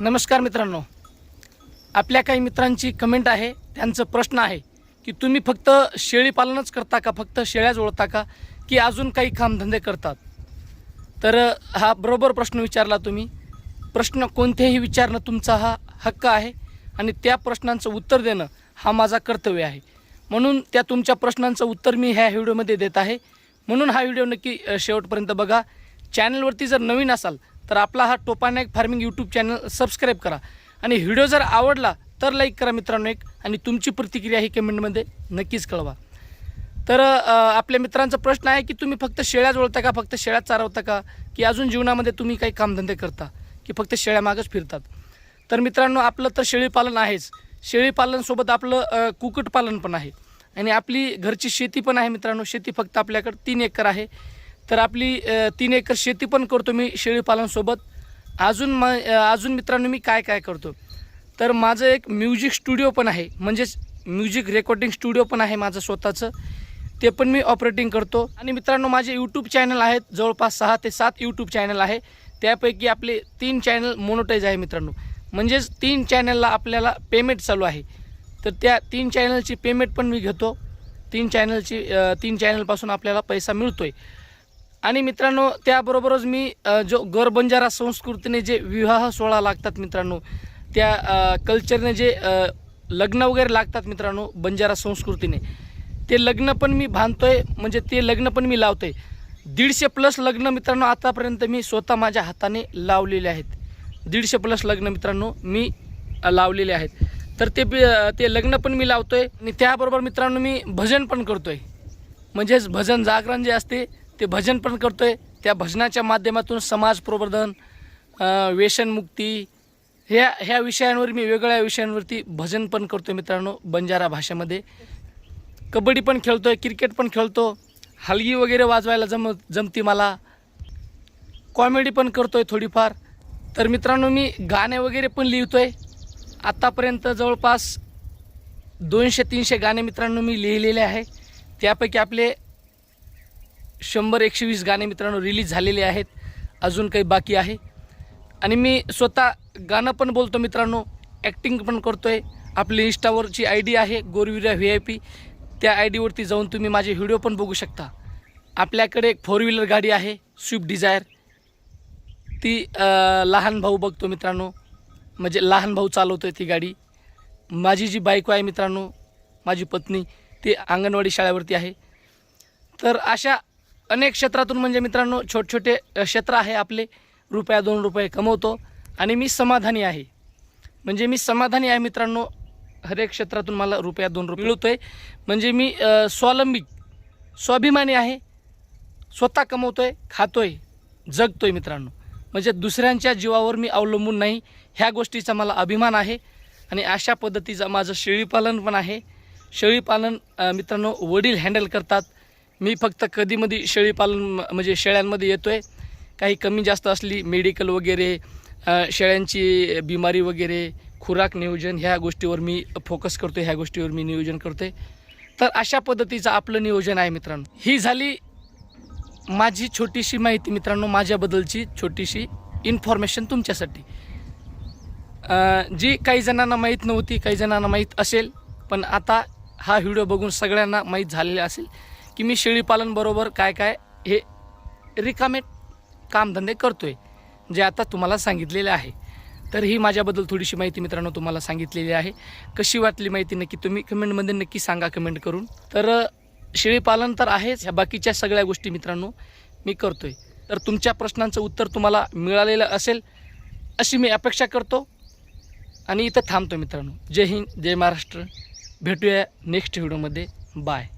नमस्कार मित्रांनो. आपल्या काही मित्रांची कमेंट आहे त्यांचं प्रश्न आहे की तुम्ही फक्त शेळीपालनच करता का? फक्त शेळ्याच ओळखता का? की अजून काही कामधंदे करतात? तर हा बरोबर प्रश्न विचारला तुम्ही. प्रश्न कोणतेही विचारणं तुमचा हा हक्क आहे आणि त्या प्रश्नांचं उत्तर देणं हा माझा कर्तव्य आहे. म्हणून त्या तुमच्या प्रश्नांचं उत्तर मी ह्या व्हिडिओमध्ये देत आहे. म्हणून हा व्हिडिओ नक्की शेवटपर्यंत बघा. चॅनलवरती जर नवीन असाल तर आपला हा टोपानायक फार्मिंग यूट्यूब चॅनल सबस्क्राईब करा. आणि व्हिडिओ जर आवडला तर लाईक करा मित्रांनो एक. आणि तुमची प्रतिक्रिया ही कमेंटमध्ये नक्कीच कळवा. तर आपल्या मित्रांचा प्रश्न आहे की तुम्ही फक्त शेळ्या ओळता का फक्त शेळ्या चारवता का? की अजून जीवनामध्ये तुम्ही काही कामधंदे करता? की फक्त शेळ्यामागच फिरतात? तर मित्रांनो आपलं तर शेळीपालन आहेच. शेळीपालनसोबत आपलं कुक्कुटपालन पण आहे. आणि आपली घरची शेती पण आहे मित्रांनो. शेती फक्त आपल्याकडं तीन एकर आहे. तर आपली तीन एकर शेती पण करतो मी शेळीपालनसोबत अजून म अजून मित्रांनो मी काय काय करतो? तर माझं एक म्युझिक स्टुडिओ पण आहे. म्हणजेच म्युझिक रेकॉर्डिंग स्टुडिओ पण आहे माझं स्वतःचं. ते पण मी ऑपरेटिंग करतो. आणि मित्रांनो माझे यूट्यूब चॅनल आहेत. जवळपास सहा ते सात यूट्यूब चॅनल आहे. त्यापैकी आपले तीन चॅनल मोनोटाईज आहे मित्रांनो. म्हणजेच तीन चॅनलला आपल्याला पेमेंट चालू आहे. तर त्या तीन चॅनलची पेमेंट पण मी घेतो. तीन चॅनलची तीन चॅनलपासून आपल्याला पैसा मिळतो आहे आणि मित्रांनो त्याबरोबरच मी जो जो गरबंजारा संस्कृतीने जे विवाह सोहळा लागतात मित्रांनो त्या कल्चरने जे लग्न वगैरे लागतात मित्रांनो बंजारा संस्कृतीने ते लग्न पण मी बांधतोय म्हणजे ते लग्न पण मी लावतोय. दीडशे प्लस लग्न मित्रांनो आतापर्यंत मी स्वतः माझ्या हाताने लावलेले आहेत. दीडशे प्लस लग्न मित्रांनो मी लावलेले आहेत. तर ते ते लग्न पण मी लावतोय आणि त्याबरोबर मित्रांनो मी भजन पण करतोय. म्हणजेच भजन जागरण जे असते ते भजन पण करतो आहे त्या भजनाच्या माध्यमातून समाज प्रबोधन व्यसनमुक्ती ह्या ह्या विषयांवर मी वेगळ्या विषयांवरती भजन पण करतो मित्रांनो बंजारा भाषेमध्ये. कबड्डी पण खेळतो आहे क्रिकेट पण खेळतो हलगी वगैरे वाजवायला जम जमती मला. कॉमेडी पण करतो आहे थोडीफार. तर मित्रांनो मी गाणे वगैरे पण लिहितो आहे आत्तापर्यंत जवळपास दोनशे तीनशे गाणे मित्रांनो मी लिहिलेले आहे. त्यापैकी आपले शंभर एकशे वीस गाणे मित्रांनो रिलीज झालेले आहेत. अजून काही बाकी आहे. आणि मी स्वतः गाणं पण बोलतो मित्रांनो ॲक्टिंग पण करतो आहे आपली इंस्टावरची आय डी आहे गोरविरा व्ही आय पी त्या आय डीवरती जाऊन तुम्ही माझे व्हिडिओ पण बघू शकता. आपल्याकडे एक फोर व्हीलर गाडी आहे स्विफ्ट डिझायर ती लहान भाऊ बघतो मित्रांनो. म्हणजे लहान भाऊ चालवतो आहे ती गाडी. माझी जी बायको आहे मित्रांनो माझी पत्नी ती अंगणवाडी शाळेवरती आहे. तर अशा अनेक क्षेत्रातून म्हणजे मित्रांनो छोटे छोटे क्षेत्र आहे आपले. रुपया दोन रुपये कमवतो आणि मी समाधानी आहे. म्हणजे मी समाधानी आहे मित्रांनो हरेक क्षेत्रातून मला रुपया दोन रुपये मिळतो आहे म्हणजे मी स्वावलंबी स्वाभिमानी आहे. स्वतः कमवतो आहे खातो आहे जगतो आहे मित्रांनो. म्हणजे दुसऱ्यांच्या जीवावर मी अवलंबून नाही. ह्या गोष्टीचा मला अभिमान आहे आणि अशा पद्धतीचं माझं शेळीपालन पण आहे. शेळीपालन मित्रांनो वडील हँडल करतात. मी फक्त कधीमध्ये शेळीपालन म्हणजे शेळ्यांमध्ये येतो आहे काही कमी जास्त असली मेडिकल वगैरे शेळ्यांची बिमारी वगैरे खुराक नियोजन ह्या गोष्टीवर मी फोकस करतो ह्या गोष्टीवर मी नियोजन करतो आहे तर अशा पद्धतीचं आपलं नियोजन आहे मित्रांनो. ही झाली माझी छोटीशी माहिती मित्रांनो माझ्याबद्दलची छोटीशी इन्फॉर्मेशन तुमच्यासाठी. जी काही जणांना माहीत नव्हती काही जणांना माहीत असेल पण आता हा व्हिडिओ बघून सगळ्यांना माहीत झालेला असेल. की मी शेळीपालनबरोबर काय काय हे रिकामे कामधंदे करतो आहे जे आता तुम्हाला सांगितलेले आहे. तर ही माझ्याबद्दल थोडीशी माहिती मित्रांनो तुम्हाला सांगितलेली आहे. कशी वाटली माहिती नक्की तुम्ही कमेंटमध्ये नक्की सांगा कमेंट करून. तर शेळीपालन तर आहेच ह्या बाकीच्या सगळ्या गोष्टी मित्रांनो मी करतो आहे तर तुमच्या प्रश्नांचं उत्तर तुम्हाला मिळालेलं असेल अशी मी अपेक्षा करतो. आणि इथं थांबतो मित्रांनो. जय हिंद जय महाराष्ट्र. भेटूया नेक्स्ट व्हिडिओमध्ये बाय